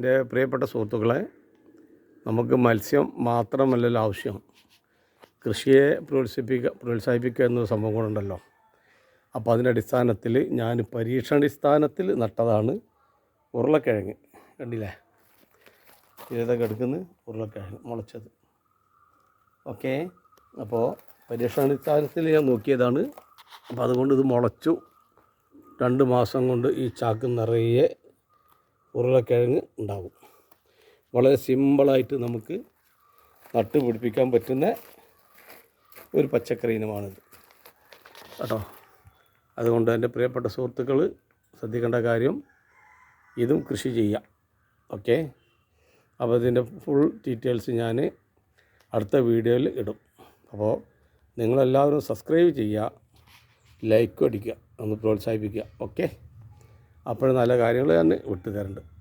എന്റെ പ്രിയപ്പെട്ട സുഹൃത്തുക്കളെ നമുക്ക് മത്സ്യം മാത്രമല്ലല്ലോ ആവശ്യം. കൃഷിയെ പ്രോത്സാഹിപ്പിക്കുക പ്രോത്സാഹിപ്പിക്കുക എന്നൊരു സംഭവം കൂടെ അപ്പോൾ അതിന്റെ അടിസ്ഥാനത്തിൽ ഞാൻ പരീക്ഷണാടിസ്ഥാനത്തിൽ നട്ടതാണ് ഉരുളക്കിഴങ്ങ്. കണ്ടില്ലേ? ഇതൊക്കെ എടുക്കുന്നത് ഉരുളക്കിഴങ്ങ് മുളച്ചത്. ഓക്കെ. അപ്പോൾ പരീക്ഷണാടിസ്ഥാനത്തിൽ ഞാൻ നോക്കിയതാണ്. അപ്പോൾ അതുകൊണ്ട് ഇത് മുളച്ചു. രണ്ട് മാസം കൊണ്ട് ഈ ചാക്ക് നിറയെ ഉരുളക്കിഴങ്ങ് ഉണ്ടാവും. വളരെ സിമ്പിളായിട്ട് നമുക്ക് നട്ട് പിടിപ്പിക്കാൻ പറ്റുന്ന ഒരു പച്ചക്കറി ഇനമാണിത്. കേട്ടോ? അതുകൊണ്ട് എന്റെ പ്രിയപ്പെട്ട സുഹൃത്തുക്കൾ ശ്രദ്ധിക്കേണ്ട കാര്യം ഇതും കൃഷി ചെയ്യാം. ഓക്കെ? അപ്പോൾ ഇതിന്റെ ഫുൾ ഡീറ്റെയിൽസ് ഞാൻ അടുത്ത വീഡിയോയിൽ ഇടും. അപ്പോൾ നിങ്ങളെല്ലാവരും സബ്സ്ക്രൈബ് ചെയ്യുക ലൈക്ക് അടിക്കുക ഒന്ന് പ്രോത്സാഹിപ്പിക്കുക. ഓക്കെ? അപ്പോൾ നല്ല കാര്യങ്ങൾ ഞാൻ വിട്ടു തരുന്നുണ്ട്